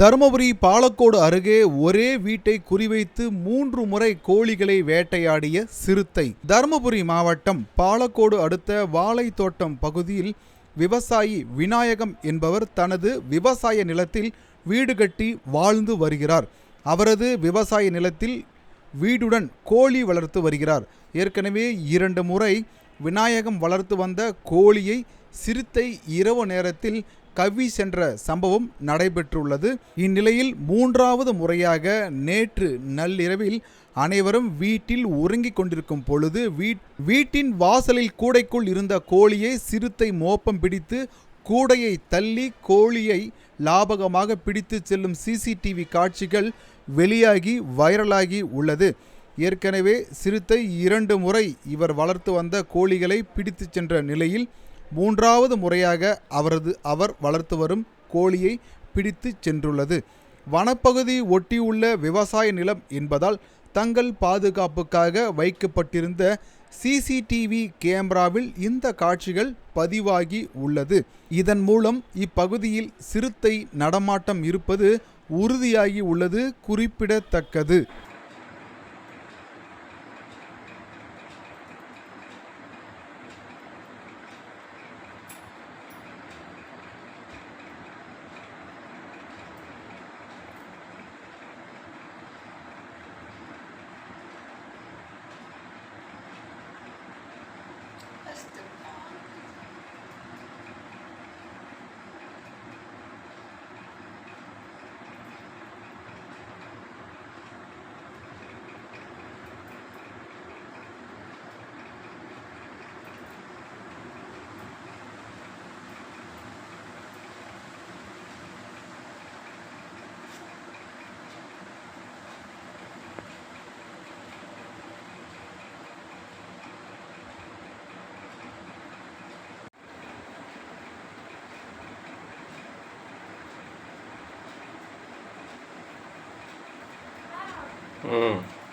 தருமபுரி பாலக்கோடு அருகே ஒரே வீட்டை குறிவைத்து மூன்று முறை கோழிகளை வேட்டையாடிய சிறுத்தை. தருமபுரி மாவட்டம் பாலக்கோடு அடுத்த வாழைத்தோட்டம் பகுதியில் விவசாயி விநாயகம் என்பவர் தனது விவசாய நிலத்தில் வீடு கட்டி வாழ்ந்து வருகிறார். அவரது விவசாய நிலத்தில் வீடுடன் கோழி வளர்த்து வருகிறார். ஏற்கனவே இரண்டு முறை விநாயகம் வளர்த்து வந்த கோழியை சிறுத்தை இரவு நேரத்தில் கவ்வி சென்ற சம்பவம் நடைபெற்றுள்ளது. இந்நிலையில் மூன்றாவது முறையாக நேற்று நள்ளிரவில் அனைவரும் வீட்டில் உறங்கிக் கொண்டிருக்கும் பொழுது வீட் வீட்டின் வாசலில் கூடைக்குள் இருந்த கோழியை சிறுத்தை மோப்பம் பிடித்து கூடையை தள்ளி கோழியை லாபகமாக பிடித்து செல்லும் சிசிடிவி காட்சிகள் வெளியாகி வைரலாகி உள்ளது. ஏற்கனவே சிறுத்தை இரண்டு முறை இவர் வளர்த்து வந்த கோழிகளை பிடித்து சென்ற நிலையில் மூன்றாவது முறையாக அவரது அவர் வளர்த்து வரும் கோழியை பிடித்து சென்றுள்ளது. வனப்பகுதி ஒட்டியுள்ள விவசாய நிலம் என்பதால் தங்கள் பாதுகாப்புக்காக வைக்கப்பட்டிருந்த சிசிடிவி கேமராவில் இந்த காட்சிகள் பதிவாகி உள்ளது. இதன் மூலம் இப்பகுதியில் சிறுத்தை நடமாட்டம் இருப்பது உறுதியாகி உள்ளது குறிப்பிடத்தக்கது. 嗯。